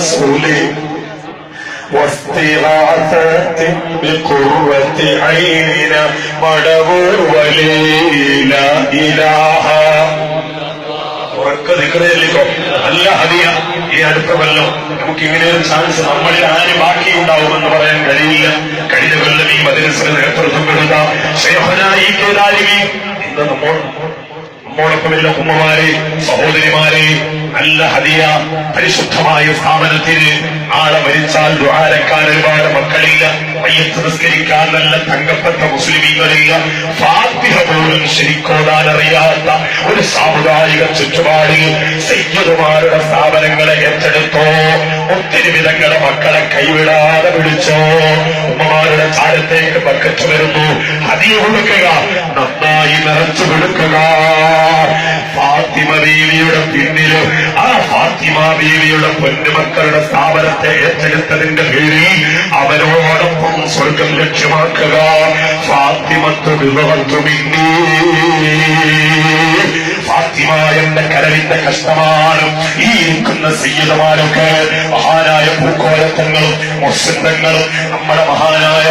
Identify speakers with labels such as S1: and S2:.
S1: الرسول واستغاثة بقرة عيننا മടവൂർ വലിയ ഇലാഹ ഉറക്ക നിൽക്കുന്നതിലേക്കോ നല്ല ഹതിയ ഈ അടുത്ത കൊല്ലം നമുക്ക് ഇങ്ങനെ ഒരു ചാൻസ് നമ്മളിൽ ആര് ബാക്കിയുണ്ടാവുമെന്ന് പറയാൻ കഴിയില്ല കഴിഞ്ഞ കൊല്ലം ഈ മദ്രസിന് നേതൃത്വം കൊടുത്ത ഷെയ്ഖനായി ഇന്ന് നമ്മൾ നമ്മോടൊപ്പമുള്ള ഉമ്മമാരെ സഹോദരിമാരെ നല്ല ഹദിയ പരിശുദ്ധമായ സ്ഥാപനത്തിന് ആളെ മരിച്ചാൽ ദ്വാരക്കാൻ ഒരുപാട് മക്കളില്ല. മയ്യത്ത് നിസ്കരിക്കാൻ നല്ല തങ്കപ്പെട്ട മുസ്ലിമീങ്ങളില്ല ഫാത്തിഹ പോലും ശരിക്കോടാൻ അറിയാത്ത ഒരു സാമുദായിക ചുറ്റുപാടിൽ സയ്യദുമാരുടെ സ്ഥാപനങ്ങളെ ഏറ്റെടുത്തോ ഒത്തിരി വിധങ്ങളെ മക്കളെ കൈവിടാതെ പിടിച്ചോ. ഉമ്മമാരുടെ ചാരത്തേക്ക് ബക്കറ്റ് വരുന്നു. ഹതിയ കൊടുക്കുക. നന്നായി നിറച്ചു കൊടുക്കുക. ബീവിയുടെ പിന്നിൽ ആ ഫാത്തിമ ബീവിയുടെ പൊന്നുമക്കളുടെ സ്ഥാപനത്തെ ഏറ്റെടുത്തതിന്റെ പേരിൽ അവരോടൊപ്പം സ്വർഗം ലക്ഷ്യമാക്കുക. ഫാത്തിമത്ത് വിഭവത്തുമിന്നീ ഫാത്തിമ എന്ന കഷ്ടമാണ്. ഈ ഇരിക്കുന്ന സീതമാരൊക്കെ മഹാനായ പൂക്കോലത്തങ്ങളും മുസ്ലിങ്ങളും നമ്മുടെ മഹാനായ